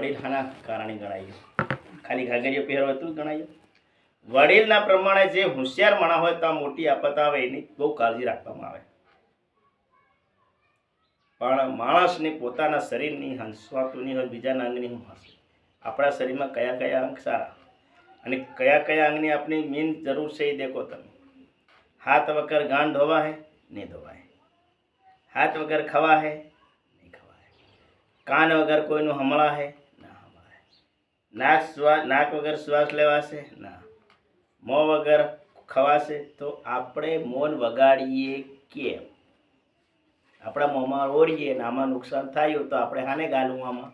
વડીલના કારણે ગણાય ખાલી ઘાઘરીઓ પહેરો હતું ગણાય વડીલના પ્રમાણે જે હોશિયાર માણસ હોય તો મોટી આપત આવે, એની બહુ કાળજી રાખવામાં આવે. પણ માણસને પોતાના શરીરની હંસવાતું નહીં હોય બીજાના અંગની હું હંસે? આપણા શરીરમાં કયા કયા અંગ સારા? અને કયા કયા અંગની આપણી મેન જરૂર છે એ દેખો તમે. હાથ વગર ગાંઠ ધોવા હે, નહીં ધોવાય. હાથ વગર ખવા હે, નહીં ખવાય. કાન વગર કોઈનું હમળા હે નાક શ્વાસ નાક વગર શ્વાસ લેવાશે? ના. મોં વગર ખવાશે? તો આપણે મોન વગાડીએ કેમ? આપણા મોંમાં ઓળીએ ને આમાં નુકસાન થયું તો આપણે હાને ગાલું આમાં?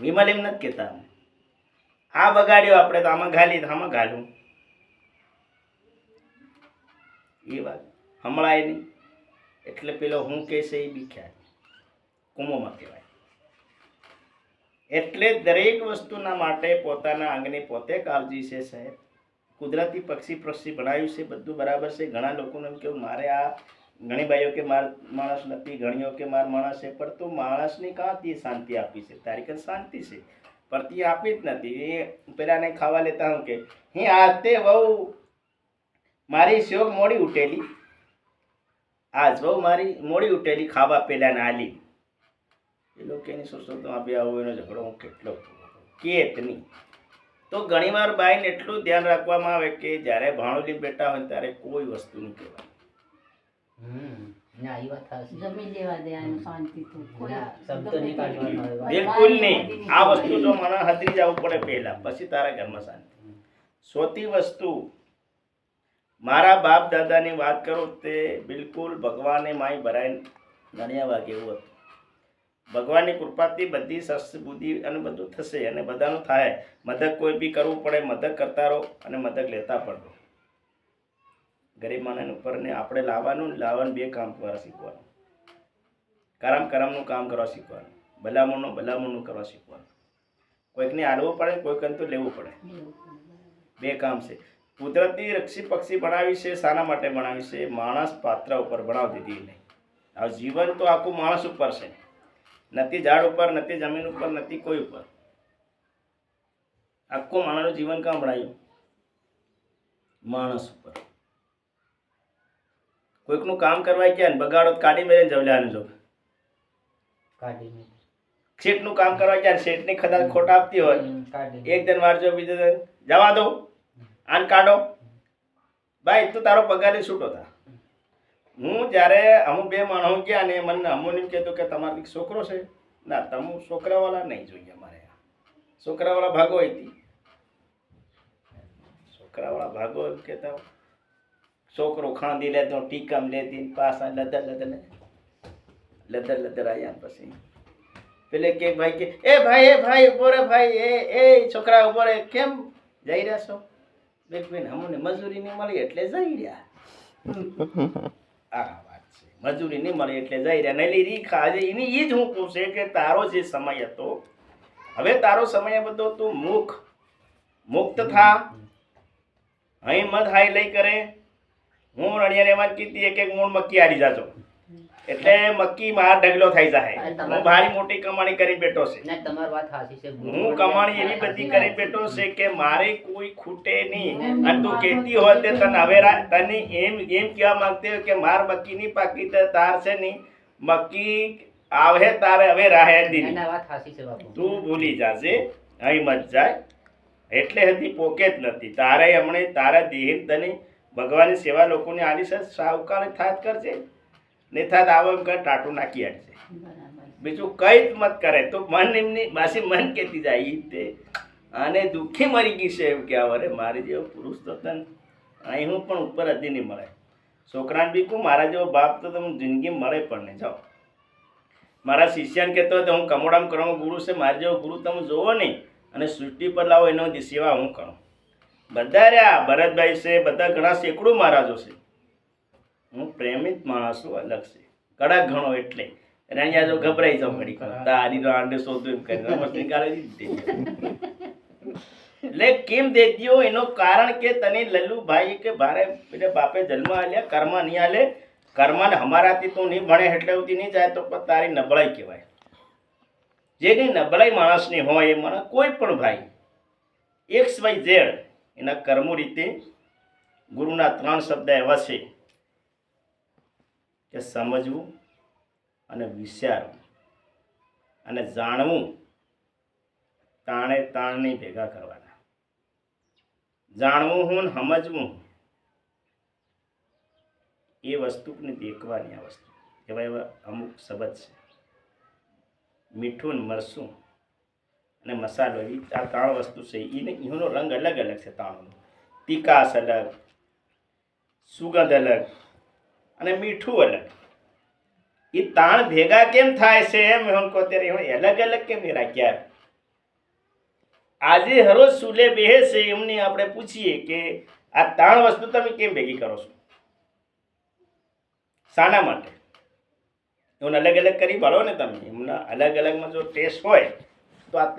વિમલ એમ નથી કહેતા આ વગાડ્યો આપણે તો આમાં ગાલી, આમાં ગાલું. એ વાત. હમણાં નહીં. એટલે પેલો હું કહેશે એ બીખ્યા કુમોમાં કહેવાય. એટલે દરેક વસ્તુના માટે પોતાના અંગની પોતે કાળજી છે સાહેબ. કુદરતી પક્ષી પક્ષી બનાવ્યું છે, બધું બરાબર છે. ઘણા લોકોને એમ કેવું, મારે આ ઘણી ભાઈઓ કે માર માણસ નથી, ઘણીઓ કે માર માણસ છે. પણ તું માણસની કાંથી શાંતિ આપી છે? તારી કન શાંતિ છે? પણ તે આપી જ નથી. એ પેલાને ખાવા લેતા હું કે, હે તે બહુ મારી શોક મોડી ઉઠેલી. આજ બહુ મારી મોડી ઉઠેલી, ખાવા પેલાને આલી. એ લોકો એની સોચો તો આપી આવો એનો ઝઘડો હું કેટલો કેત નહીં. તો ઘણીવાર બાઈને એટલું ધ્યાન રાખવામાં આવે કે જ્યારે ભાણોલી બેઠા હોય ત્યારે કોઈ વસ્તુ નહીં કહેવાય. બિલકુલ નહીં. આ વસ્તુ જો મને હદરી જવું પડે પહેલા પછી તારા ઘરમાં શાંતિ. સોતી વસ્તુ મારા બાપ દાદાની વાત કરું તે બિલકુલ ભગવાને માય ભરાય નણિયા વાગે એવું હતું. ભગવાનની કૃપાથી બધી શસ્ત્ર, બુદ્ધિ અને બધું થશે અને બધાનું થાય. મદદ કોઈ બી કરવું પડે, મદદ કરતા રહો અને મદદ લેતા પણ રહો ગરીબ માણસ ઉપર ને આપણે લાવવાનું લાવવાનું બે કામ કરવા શીખવાનું. કરમ કરમનું કામ કરવા શીખવાનું. ભલામણનું ભલામણનું કરવા શીખવાનું. કોઈકને આડવું પડે, કોઈકને તો લેવું પડે. બે કામ છે. કુદરતી રક્ષી પક્ષી બનાવી છે, શાના માટે બનાવી છે? માણસ પાત્ર ઉપર બનાવી દીધી નહીં. આ જીવન તો આખું માણસ ઉપર છે. નથી ઝાડ ઉપર નથી જમીન ઉપર નથી કોઈ ઉપર. આખું માણસનું જીવન કામ બનાવ્યું માણસ ઉપર. કોઈકનું કામ કરવા ગયા ને બગાડો કાઢી મેળે જવલ્યાનું જો. કાઢીને. શેઠનું કામ કરવા ગયા ને શેઠની ખદાન ખોટ આપતી હોય. એક દિન વારજો બીજો દિન જવા દો. આન કાઢો. ભાઈ તું તારો પગાર છૂટો થા. હું જ્યારે અમુક બે માણસ ગયા ને મને અમુને એમ કહેતો કે તમારો એક છોકરો છે. ના, તમે છોકરાવાળા નહીં જોઈએ અમારે છોકરાવાળા ભાગો હતી છોકરાવાળા ભાગો એમ કહેતા. છોકરો ખાંદી લેતો, ટીકમ લેતી પાસા લદર લદર લદર લદર આવ્યા પછી. પેલે કે ભાઈ કે, એ ભાઈ એ ભાઈ ઊભો રે ભાઈ, એ એ છોકરા ઊભો રે. કેમ જઈ રહ્યા છો? બેન અમને મજૂરી નહીં મળી એટલે જઈ રહ્યા. આ વાત છે. મજૂરી નહીં મળે એટલે જઈ રહ્યા. નહીં રી ખાજે એની એ જ હું પૂછે કે તારો જે સમય હતો હવે તારો સમય બધો તું મુખ મુક્ત થા. અહીં મત હાઈ લઈ કરે. હું રણિયા વાત કીધી એક એક મૂળ મક્કી આરી જાજો. એટલે મક્કી માર ઢગલો થઈ જાય હું ભારી મોટી કમાણી કરી બેઠો છે. તમારી વાત સાચી છે હું કમાણી એવી બધી કરી બેઠો છે કે મારે કોઈ ખૂટે નહીં. અને તું કહેતી હોય તે તને હવે તને એમ એમ કહેવા માંગતી હોય કે માર મક્કી નહીં પાકી તાર છે નહીં. મક્કી આવે તારે હવે રાહે દીધી વાત સાચી છે બાપુ. તું ભૂલી જાશે અહીં મત જાય. એટલે હજી પોકે જ નથી. તારે હમણે તારા દેહ તને ભગવાનની સેવા લોકોને આલી છે. સાવકાર થાત કરજે. ને થાત આવો એમ કર ટાટું નાખી બરાબર. બીજું કંઈ જ મત કરે. તો મન એમની માસી મન કહેતી જાય એ તે અને દુઃખી મરી ગઈ છે એમ કે અરે મારી જેવો પુરુષ તો તને અહીં હું પણ ઉપર હજી નહીં મળે. છોકરાને બી કહું મારા જેવો બાપ તો તમે જિંદગી મળે પણ નહીં. જાઓ. મારા શિષ્યને કહેતો હોય તો હું કમોડામ કરવાનો ગુરુ છે. મારા જેવો ગુરુ તમે જોવો નહીં અને સૃષ્ટિ પર લાવો એનો સેવા હું કરું. બધા રહ્યા. ભરતભાઈ છે બધા ઘણા સેંકડો મહારાજો છે. હું પ્રેમિત માણસ છું, અલગ છે. કડક ઘણો એટલે. રણિયા જો ગભરાઈ જાઉં ઘડી તારી તો આંડે શોધું એમ કરી મસ્તી કાઢી દીધી. એટલે કેમ દેખ્યો? એનો કારણ કે તને લલ્લુભાઈ કે ભારે એટલે બાપે જન્મ આલ્યા, કર્મ નહીં આલે. કર્મને અમારાથી તું નહીં ભણે, એટલે સુધી નહીં જાય તો તારી નબળાઈ કહેવાય. જેની નબળાઈ માણસની હોય એ મને કોઈ પણ ભાઈ એક્સ વાય ઝેડ એના કર્મો રીતે ગુરુના ત્રણ શબ્દ એવા છે. કે સમજવું અને વિચારવું અને જાણવું તાણે તાણની ભેગા કરવાના. જાણવું હું સમજવું એ વસ્તુને દેખવાની આ વસ્તુ. એવા એવા અમુક શબ્દ છે. મીઠું મરસું અને મસાલો એ આ ત્રણ વસ્તુ છે. એને એનો રંગ અલગ અલગ છે ત્રણનો તીખાશ અલગ, સુગંધ અલગ અને મીઠું અલગ એ તાણ ભેગા કેમ થાય છે એમ હું ત્યારે એમને અલગ અલગ કેમ રાખ્યા આજે હરોજ સુલે બેહે છે એમને આપણે પૂછીએ કે આ ત્રણ વસ્તુ તમે કેમ ભેગી કરો છો? શાના માટે. એમને અલગ અલગ કરી પાડો ને તમે. એમના અલગ અલગમાં જો ટેસ્ટ હોય, તો આ